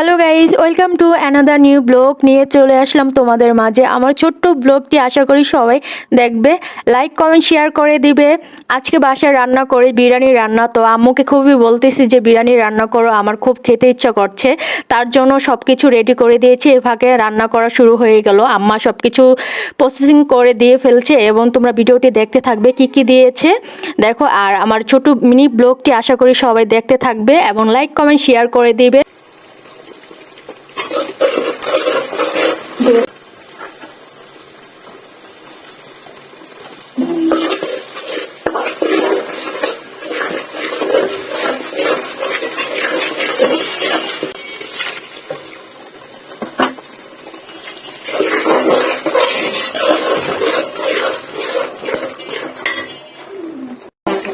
Hello guys welcome to another new blog নিয়ে চলে আসলাম তোমাদের মাঝে। আমার ছোট্ট ব্লগটি আশা করি সবাই দেখবে। লাইক কমেন্ট শেয়ার করে দিবে। আজকে বাসায় রান্না করে, বিরিয়ানি রান্না। তো আম্মুকে খুবই বলতেছি যে, বিরিয়ানি রান্না করো। আমার খুব খেতে ইচ্ছা করছে। তার জন্য সব কিছু রেডি করে দিয়েছি। এ ফাঁকে রান্না করা শুরু হয়ে গেল। আম্মা সব কিছু প্রসেসিং করে দিয়ে ফেলছে এবং তোমরা ভিডিওটি দেখতে থাকবে কি কি দিয়েছে। দেখো, আর আমার ছোট মিনি ব্লগটি আশা করি সবাই দেখতে থাকবে এবং লাইক কমেন্ট শেয়ার করে দিবে।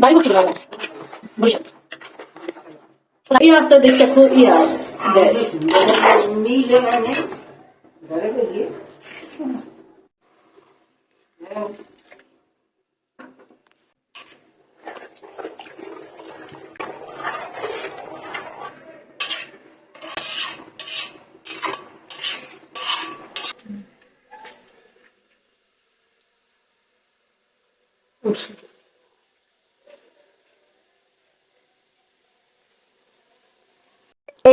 বাড়ি যাব বসে এই রাস্তা দেখতে খুব ইয়া দেয়।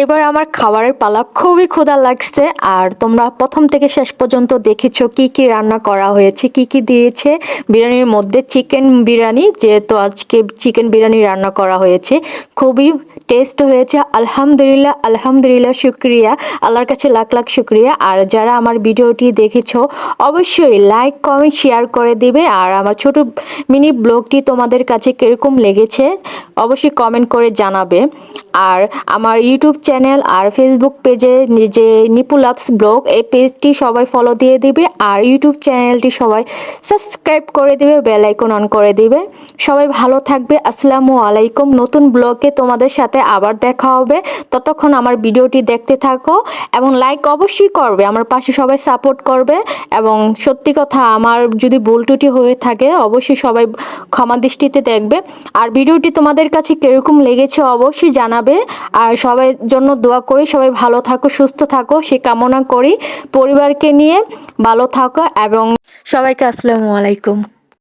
এবার আমার খাবারের পালা খুবই ক্ষুধা লাগছে, আর তোমরা প্রথম থেকে শেষ পর্যন্ত দেখেছ কি কি রান্না করা হয়েছে, কি কি দিয়েছে। বিরিয়ানির মধ্যে চিকেন বিরিয়ানি, যেহেতু আজকে চিকেন বিরিয়ানি রান্না করা হয়েছে, খুবই টেস্ট হয়েছে, আলহামদুলিল্লাহ আলহামদুলিল্লাহ, শুক্রিয়া। আল্লাহর কাছে লাখ লাখ শুক্রিয়া। আর যারা আমার ভিডিওটি দেখেছ, অবশ্যই লাইক কমেন্ট শেয়ার করে দিবে। আর আমার ছোট মিনি ব্লগটি তোমাদের কাছে কীরকম লেগেছে, অবশ্যই কমেন্ট করে জানাবে। আর আমার ইউটিউব চ্যানেল আর ফেসবুক পেজে যে নিপুলাপস ব্লগ এই পেজটি সবাই ফলো দিয়ে দিবে। আর ইউটিউব চ্যানেলটি সবাই সাবস্ক্রাইব করে দিবে বেল আইকন অন করে দিবে। সবাই ভালো থাকবে। আসসালামু আলাইকুম। নতুন ব্লগে তোমাদের সাথে আবার দেখা হবে। ততক্ষণ আমার ভিডিওটি দেখতে থাকো এবং লাইক অবশ্যই করবে, আমার পাশে সবাই সাপোর্ট করবে এবং সত্যি কথা আমার যদি ভুল ত্রুটি হয়ে থাকে অবশ্যই সবাই ক্ষমা দৃষ্টিতে দেখবে। আর ভিডিওটি তোমাদের কাছে কীরকম লেগেছে অবশ্যই জানাবে। আর সবাই জন্য দোয়া করি, সবাই ভালো থাকো, সুস্থ থাকো, সে কামনা করি। পরিবারকে নিয়ে ভালো থাকো এবং সবাইকে আসসালামু আলাইকুম।